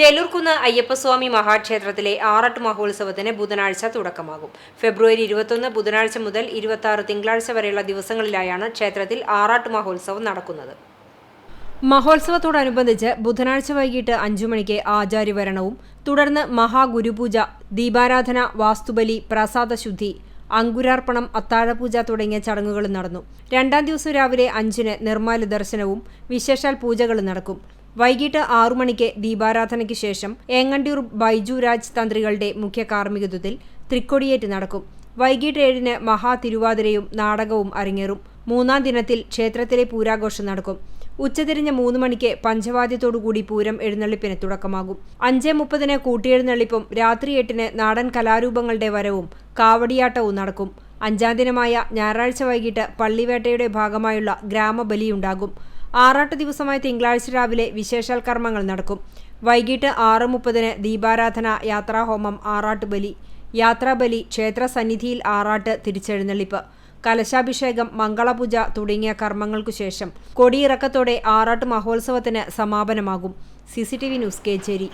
ചേലൂർക്കുന്ന് അയ്യപ്പസ്വാമി മഹാക്ഷേത്രത്തിലെ ആറട്ട് മഹോത്സവത്തിന് ബുധനാഴ്ച തുടക്കമാകും. ഫെബ്രുവരി ഇരുപത്തൊന്ന് ബുധനാഴ്ച മുതൽ ഇരുപത്തി തിങ്കളാഴ്ച വരെയുള്ള ദിവസങ്ങളിലായാണ് ക്ഷേത്രത്തിൽ ആറാട്ട് മഹോത്സവം നടക്കുന്നത്. മഹോത്സവത്തോടനുബന്ധിച്ച് ബുധനാഴ്ച വൈകിട്ട് അഞ്ചു മണിക്ക് ആചാര്യവരണവും തുടർന്ന് മഹാഗുരുപൂജ ദീപാരാധന വാസ്തുബലി പ്രസാദശുദ്ധി അങ്കുരാർപ്പണം അത്താഴപൂജ തുടങ്ങിയ ചടങ്ങുകളും നടന്നു. രണ്ടാം ദിവസം രാവിലെ അഞ്ചിന് നിർമ്മാല്യ ദർശനവും വിശേഷാൽ പൂജകളും നടക്കും. വൈകിട്ട് ആറു മണിക്ക് ദീപാരാധനയ്ക്ക് ശേഷം ഏങ്ങണ്ടിയൂർ ബൈജു രാജ് തന്ത്രികളുടെ മുഖ്യ കാർമ്മികത്വത്തിൽ തൃക്കൊടിയേറ്റ് നടക്കും. വൈകിട്ട് ഏഴിന് മഹാതിരുവാതിരയും നാടകവും അരങ്ങേറും. മൂന്നാം ദിനത്തിൽ ക്ഷേത്രത്തിലെ പൂരാഘോഷം നടക്കും. ഉച്ചതിരിഞ്ഞ് മൂന്ന് മണിക്ക് പഞ്ചവാദ്യത്തോടുകൂടി പൂരം എഴുന്നള്ളിപ്പിന് തുടക്കമാകും. അഞ്ച് മുപ്പതിന് കൂട്ടിയെഴുന്നള്ളിപ്പും രാത്രി എട്ടിന് നാടൻ കലാരൂപങ്ങളുടെ വരവും കാവടിയാട്ടവും നടക്കും. അഞ്ചാം ദിനമായ ഞായറാഴ്ച വൈകിട്ട് പള്ളിവേട്ടയുടെ ഭാഗമായുള്ള ഗ്രാമബലിയുണ്ടാകും. ആറാട്ട് ദിവസമായ തിങ്കളാഴ്ച രാവിലെ വിശേഷാൽ കർമ്മങ്ങൾ നടക്കും. വൈകിട്ട് ആറ് മുപ്പതിന് ദീപാരാധന യാത്രാഹോമം ആറാട്ട് ബലി യാത്രാബലി ക്ഷേത്ര സന്നിധിയിൽ ആറാട്ട് തിരിച്ചെഴുന്നള്ളിപ്പ് കലശാഭിഷേകം മംഗളപൂജ തുടങ്ങിയ കർമ്മങ്ങൾക്കു ശേഷം കൊടിയിറക്കത്തോടെ ആറാട്ട് മഹോത്സവത്തിന് സമാപനമാകും. C news Kechery.